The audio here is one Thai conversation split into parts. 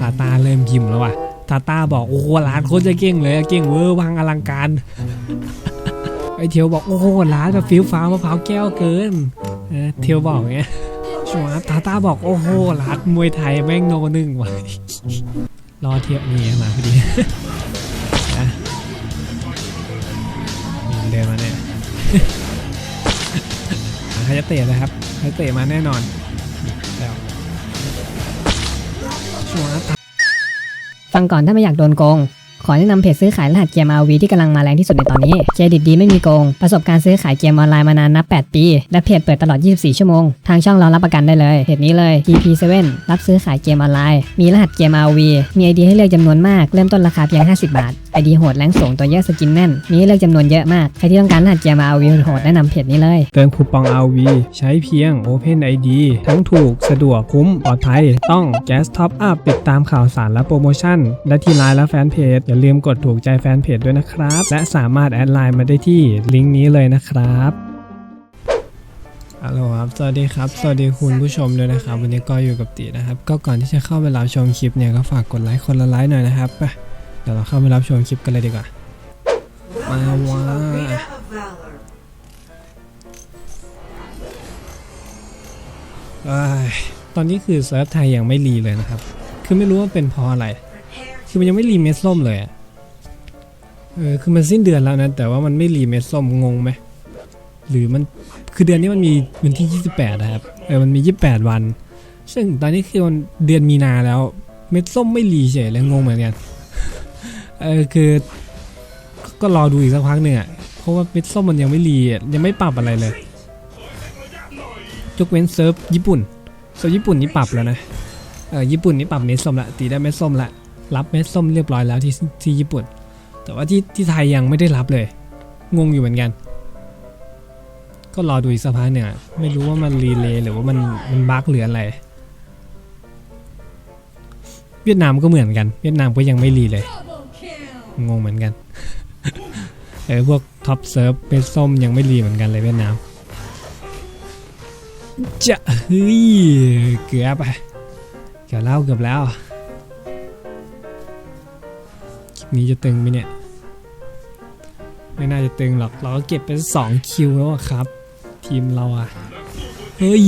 ซาตาเริ่มพิมพ์แล้วว่ะซาตาบอกโอ้โหร้านโคตรจะเก่งเลยเก่งเวอร์วังอลังการไอเทียวบอกโอ้โหร้านแบบฟิวฟ้ามะพร้าวแก้วเกินเออเทียวบอกเงี้ยชัวร์ตาตาบอกโอ้โหร้านมวยไทยแม่งโนหนึ่งว่ะรอเทียวนี่มาพอดีเดินมาเนี่ยใครจะเตะนะครับใครเตะมาแน่นอน ฟังก่อนถ้าไม่อยากโดนโกง ขอแนะนำเพจซื้อขายรหัสเกม RV ที่กำลังมาแรงที่สุดในตอนนี้เครดิตดีไม่มีโกง ประสบการณ์ซื้อขายเกมออนไลน์มานานนับ 8 ปี และเพจเปิดตลอด 24 ชั่วโมง ทางช่องเรารับประกันได้เลย เพจนี้เลย TP7 รับซื้อขายเกมออนไลน์ มีรหัสเกม RV มีไอเดียให้เลือกจำนวนมาก เริ่มต้นราคาเพียง 50 บาท ไอเดียโหดแรงสูงตัวเยอะสกินแน่น มีให้เลือกจำนวนเยอะมาก ใครที่ต้องการรหัสเกม RV โหดๆแนะนำเพจนี้เลย เติมคูปอง RV ใช้เพียง Open ID ทั้งถูกสะดวกคุ้มปลอดภัย ต้อง Gas Top Up ติดตามข่าวสารและโปรโมชั่น และที่ไลน์และแฟนเพจ อย่าลืมกดถูกใจแฟนเพจด้วยนะครับ และสามารถแอดไลน์มาได้ที่ลิงก์นี้เลยนะครับฮัลโหลครับ สวัสดีครับ สวัสดีคุณผู้ชมด้วยนะครับ วันนี้ก็อยู่กับตีนะครับ ก็ก่อนที่จะเข้าไปรับชมคลิปเนี่ยก็ฝากกดไลค์คนละไลค์หน่อยนะครับไปเดี๋ยวเราเข้าไปรับชมคลิปกันเลยดีกว่า มาว่าอตอนนี้คือเซิร์ฟไทยยังไม่รีเลยนะครับ คือไม่รู้ว่าเป็นเพราะอะไร คือมันยังไม่รีเม็ดส้มเลยอะเออคือมันสิ้นเดือนแล้วนะ แต่ว่ามันไม่รีเม็ดส้มงงไหมหรือมันคือเดือนนี้มันมีวันที่ 28 นะครับเออมันมี 28 วัน ซึ่งตอนนี้คือมันเดือนมีนาแล้ว เม็ดส้มไม่รีเฉยเลยงงเหมือนกัน เออคือก็รอดูอีกสักพักหนึ่งอะเพราะว่าเม็ดส้มมันยังไม่รียังไม่ปรับอะไรเลยยกเว้นเซิร์ฟญี่ปุ่นเซิร์ฟญี่ปุ่นนี่ปรับแล้วนะเออญี่ปุ่นนี่ปรับเม็ดส้มละตีได้เม็ดส้มละรับเม็ดส้มเรียบร้อยแล้วที่ที่ญี่ปุ่น แต่ว่าที่ที่ไทยยังไม่ได้รับเลย งงอยู่เหมือนกัน ก็รอดูอีกสักพักเนี่ยไม่รู้ว่ามันรีเลย์หรือว่ามันมันบั๊กหรืออะไร เวียดนามก็เหมือนกัน เวียดนามก็ยังไม่รีเลย งงเหมือนกัน เออพวกท็อปเซิร์ฟเม็ดส้มยังไม่รีเหมือนกันเลยเวียดนามจะเฮ้ยเกือบไปเกือบแล้วเกือบแล้วคลิปนี้จะตึงไหมเนี่ย ไม่น่าจะตึงหรอก เราก็เก็บไปสองคิวแล้วครับ ทีมเราอะเฮ้ย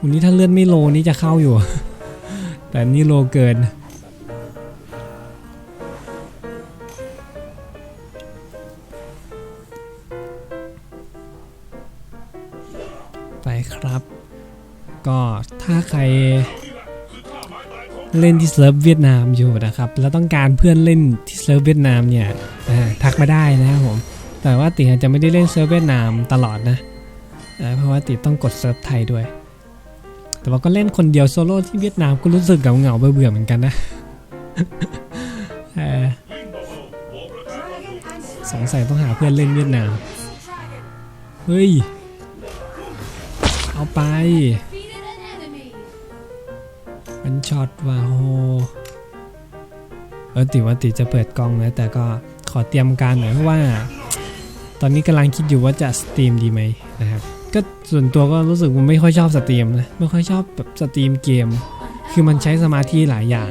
วันนี้ถ้าเลื่อนไม่โลนี่จะเข้าอยู่ แต่นี่โลเกิน รเล่นที่เซิร์ฟเวียดนามอยู่นะครับ แล้วต้องการเพื่อนเล่นที่เซิร์ฟเวียดนามเนี่ยทักมาได้นะครับผม แต่ว่าติอาจจะไม่ได้เล่นเซิร์ฟเวียดนามตลอดนะเพราะว่าติต้องกดเซิร์ฟไทยด้วย แต่ว่าก็เล่นคนเดียวโซโล่ที่เวียดนามก็รู้สึกเหงาๆเบื่อๆเหมือนกันนะสงสัยต้องหาเพื่อนเล่นเวียดนาม เฮ้ย เอาไป มันช็อตว่ะโหเออติว่าติจะเปิดกล้องนะแต่ก็ขอเตรียมการหน่อยเพราะว่า ตอนนี้กำลังคิดอยู่ว่าจะสตรีมดีไหมนะครับก็ส่วนตัวก็รู้สึกว่าไม่ค่อยชอบสตรีมนะไม่ค่อยชอบแบบสตรีมเกม คือมันใช้สมาธิหลายอย่าง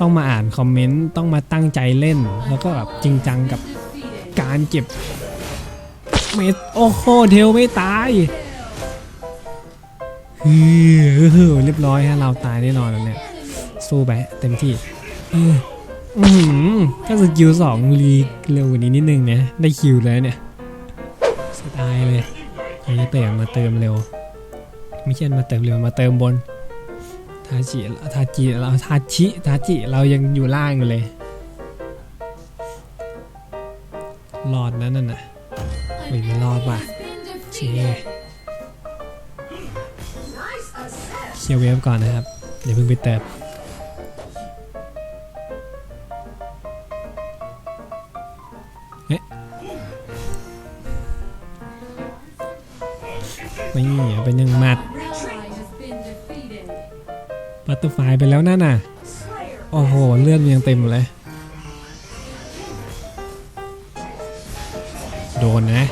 ต้องมาอ่านคอมเมนต์ต้องมาตั้งใจเล่น แล้วก็แบบจริงจังกับการเก็บเม็ดโอ้โหเทลไม่ตาย เฮ้เรียบร้อยฮะเราตายแน่นอนแล้วเนี่ยสู้ไปเต็มที่เอออื้ออถ้าสกิลสองรีเร็วกว่านี้นิดนึงเนะได้คิวแล้วเนี่ยเสียดายเลยใครจะเตะมาเติมเร็ว ไม่ใช่มาเติมเร็วมาเติมบนทาจิทาจิเราทาชิทาจิเรายังอยู่ล่างอยู่เลยรอดนะนั่นน่ะไม่ไม่รอดว่ะเช ลียร์เวฟก่อนนะครับเดี๋ยวเพิ่งไปเติมเอ๊ะไม่เอาเป็นยังมัดบัตเตอร์ไฟไปแล้วนั่นน่ะ โอ้โห เลือดมันยังเต็มเลย โดนนะ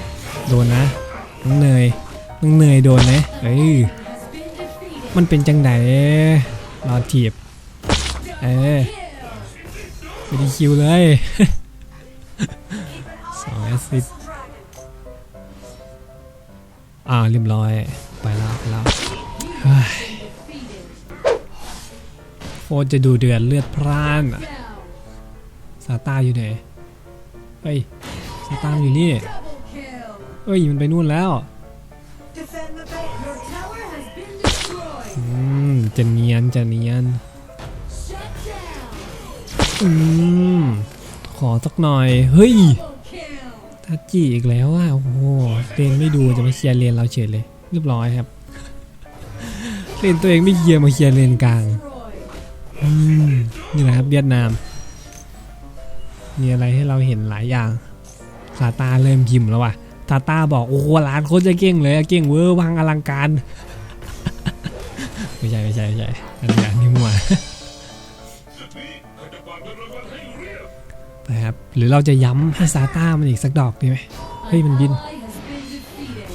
โดนนะ น้องเนย น้องเนยโดนนะ เอ้ย มันเป็นจังไดรอถีบเออไม่ได้คิวเลยสองแอสซิสต์อ่าเรียบร้อย ไปแล้วไปแล้วเฮ้ยโคตรจะดูเดือดเลือดพร่านอะซาต้าอยู่ไหน เฮ้ยซาต้ามันอยู่นี่ เอ้ย มันไปนู่นแล้ว จะเนียนจะเนียนอืมขอสักหน่อย เฮ้ยทัดจีอีกแล้วอะโอ้โหเรนไม่ดูจะมาเคลียร์เลนเราเฉยเลย เรียบร้อยครับเลนตัวเองไม่เคลียร์มาเคลียร์เลนกลางอืมนี่แหละครับเวียดนาม มีอะไรให้เราเห็นหลายอย่างซาตาเริ่มพิมพ์แล้วว่ะซาตาบอกโอ้โหร้านโคตรจะเก่งเลยเก่งเวอร์วังอลังการ ไม่ใช่ไม่ใช่ไม่ใช่อันนี้อันนี้มั่วไปครับ หรือเราจะย้ำให้ซาต้ามันอีกสักดอกดีไหม Hey, An mình bin. ally has been defeated.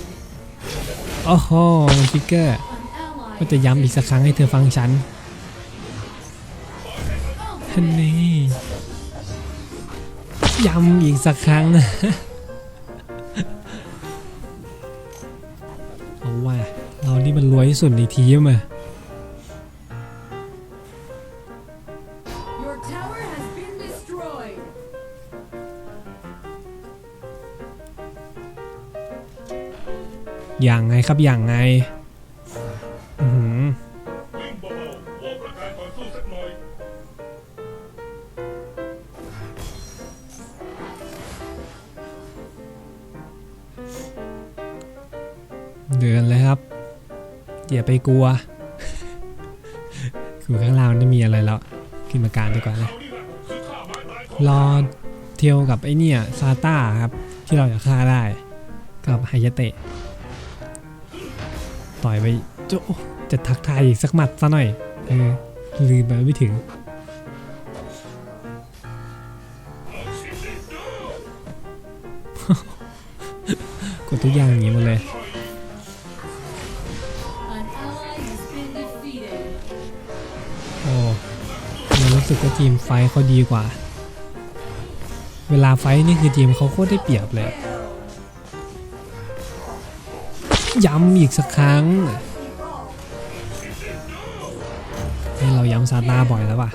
โอ้โหมันฟิกเกอร์ ก็จะย้ำอีกสักครั้งให้เธอฟังฉันฮันนี่ย้ำอีกสักครั้งเอาว่าเรานี่มันรวยที่สุดในทีมอะ อย่างไงครับอย่างไงอือหือวิ่งเบาๆวอร์ประกาศก่อนเดินเลยครับอย่าไปกลัวคือข้างล่างมันไม่มีอะไรแล้วขึ้นมากางดีกว่านะเลยรอเทียวกับไอเนี่ยซาต้าครับ ที่เราจะฆ่าได้ กับไฮยะเตะ ต่อยไปจะจะทักทายอีกสักหมัดซะหน่อย เออลืมไปไม่ถึง กดทุกอย่างอย่างนี้หมดเลยโอ้เรารู้สึกว่าทีมไฟเขาดีกว่า เวลาไฟนี่คือทีมเขาโคตรได้เปรียบเลย ย้ำอีกสักครั้งให้เราย้ำซาตาบ่อยแล้วป่ะ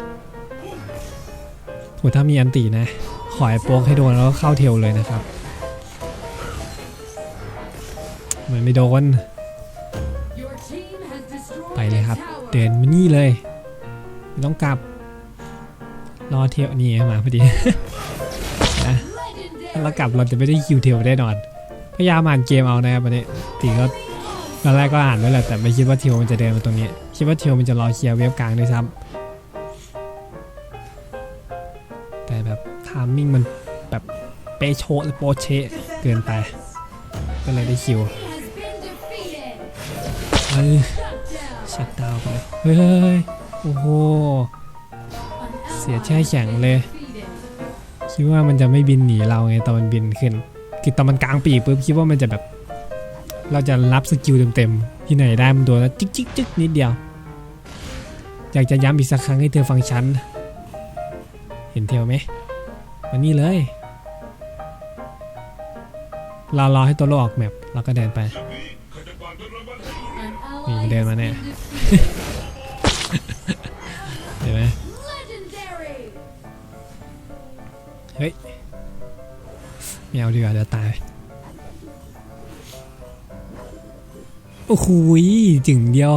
โหถ้ามีอันตีนะ ขอให้โป๊กให้โดนแล้วก็เข้าเทวเลยนะครับ มันไม่โดน ไปเลยครับ เดินมานี่เลย ไม่ต้องกลับ รอเทียวนี่มาพอดีนะถ้าเรากลับเราจะไม่ได้คิวเทลแน่นอน พยายามอ่านเกมเอานะครับวันนี้ตีก็ตอนแรกก็อ่านไว้แหละแต่ไม่คิดว่าเทลมันจะเดินมาตรงนี้ คิดว่าเทลมันจะรอเคลียร์เว็บกลางด้วยซ้ำแต่แบบทามมิ่งมันแบบเปโชหรือโปเชะเกินไป ก็เลยได้คิวเอ้ยชัดดาวไปเฮ้ยโอ้โหเสียแช่แข็งเลย คิดว่ามันจะไม่บินหนีเราไงตอนมันบินขึ้น คือตอนมันกลางปีกปุ๊บคิดว่ามันจะแบบ เราจะรับสกิลเต็มๆ ที่ไหนได้มันโดนแล้วจิ๊กจิ๊กจิ๊กนิดเดียว อยากจะย้ำอีกสักครั้งให้เธอฟังฉัน เห็นเทลไหมมานี่เลย เรารอให้ตัวโลกออกแมปเราก็เดินไปข้าจะกวาดเงินรางวัลให้ An Nhìn ally đen has mà been nè. defeated. เห็นไหมเฮ้ย ไม่เอาดีกว่าเดี๋ยวตายโอ้โหจึงเดียว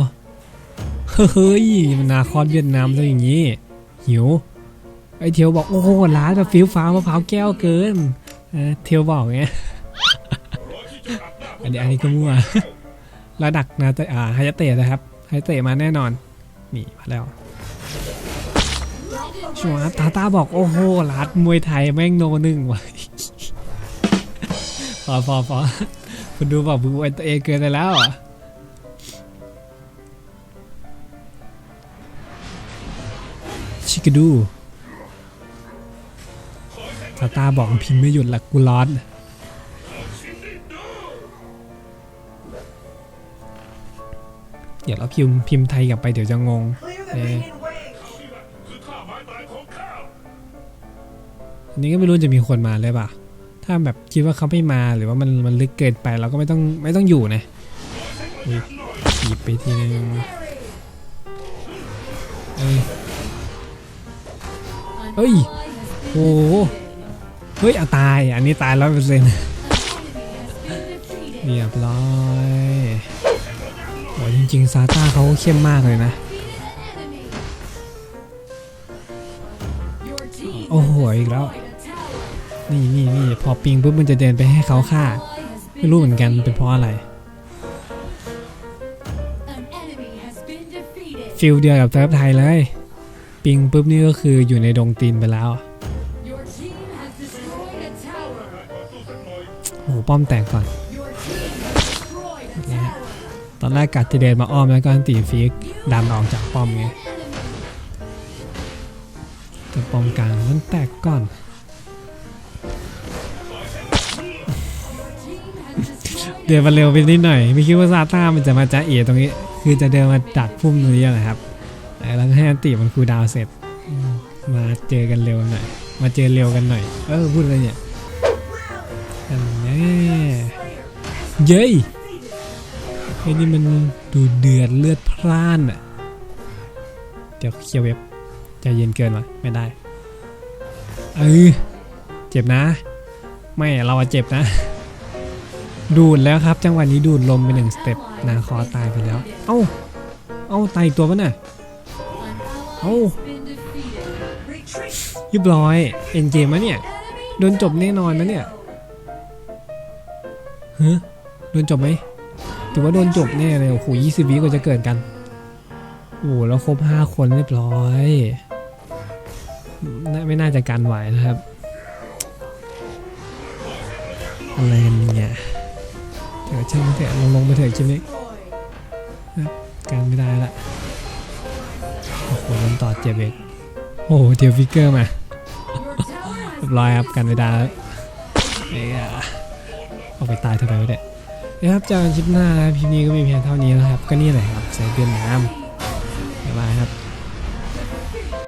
เฮ้ย มันนาคอนเวียดนามซะอย่างนี้ หิว ไอเทียวบอก โอ้โหร้านแบบฟิวฟ้ามะพร้าวแก้วเกินเทียวบอกไงอันนี้อันนี้ก็มั่วระดักนะแต่อ่าไฮยเตะนะครับไฮยเตะมาแน่นอน นี่มาแล้วชัวร์ครับตาตาบอกโอ้โหรัดมวยไทยแม่งโนหนึ่งว่ะ อพอพอคุณดูบอกมึงอวยตัวเองเกินไปแล้วอะชิคาดูตาตาบอกพิมพ์ไม่หยุดละกูร้อนเดี๋ยวเราพิมพ์พิมพ์ไทยกลับไปเดี๋ยวจะงง Clear the Yeah. minion way. คือข้าไตายของข้าอันนี้ก็ไม่รู้จะมีคนมาเลยป่ะ ถ้าแบบคิดว่าเขาไม่มาหรือว่ามันมันลึกเกินไปเราก็ไม่ต้องไม่ต้องอยู่นะอุ๊ยหยิบไปทีนึงเอ้ย An Ôi. ally has been Ồ. defeated. เฮ้ยเอาตาย อันนี้ตายร้อยเปอร์เซ็นต์เรียบร้อยโอ้จริงๆซาต้าเขาเข้มมากเลยนะ โอ้โห อีกแล้ว นี่นี่นี่พอปิงปุ๊บมันจะเดินไปให้เขาฆ่า ไม่รู้เหมือนกันเป็นเพราะอะไรฟิลเดียวกับเซิร์ฟไทยเลย ปิงปุ๊บนี่ก็คืออยู่ในดงตีนไปแล้วโอ้โหป้อมแตกก่อน ตอนแรกกัดจะเดินมาอ้อมแล้วก็ตีฟิกดันออกจากป้อมไงแต่ป้อมกลางมันแตกก่อน เดินมาเร็วไปนิดหน่อย ไม่คิดว่าซาต้ามันจะมาจ้าเอตรงนี้ คือจะเดินมาดักพุ่มตรงนี้นะครับแล้วให้อันติมันคูดาวเสร็จ มาเจอกันเร็วหน่อย มาเจอเร็วกันหน่อย เออพูดอะไรเนี่ยอันแน่เย้ยไอ้นี่มันดูเดือดเลือดพร่านอะเดี๋ยวเคลียร์เว็บใจเย็นเกินวะไม่ได้ เออเจ็บนะ ไม่เราเจ็บนะ ดูดแล้วครับ จังหวะนี้ดูดลมไปหนึ่งสเต็ปนาคอตายไปแล้ว เอ้า เอ้าตายอีกตัวปะน่ะ An ally Oh. has been defeated. Retreat. เรียบร้อย เอ็นเกมมะเนี่ย โดนจบแน่นอนนะเนี่ยฮะโดนจบไหมถือว่าโดนจบแน่เลยโอ้โหยี่สิบวิก็จะเกิดกันโอ้โหแล้วครบห้าคนเรียบร้อยนไม่น่าจะกันไหวนะครับอะไรเนี่ย ช่างมันเถอะลงลงไปเถอะคลิปนี้กันไม่ได้ละโอ้โหโดนต่อเจ็บเองโอ้โหเดี๋ยวฟิกเกอร์มาเรียบร้อยครับกันไม่ได้แล้วเอ้ยเอาไปตายเท่าไหร่วะเนี่ยนะครับเจอกันคลิปหน้าครับคลิปนี้ก็มีเพียงเท่านี้แล้วครับ ก็นี่แหละครับใส่เดือนน้ำ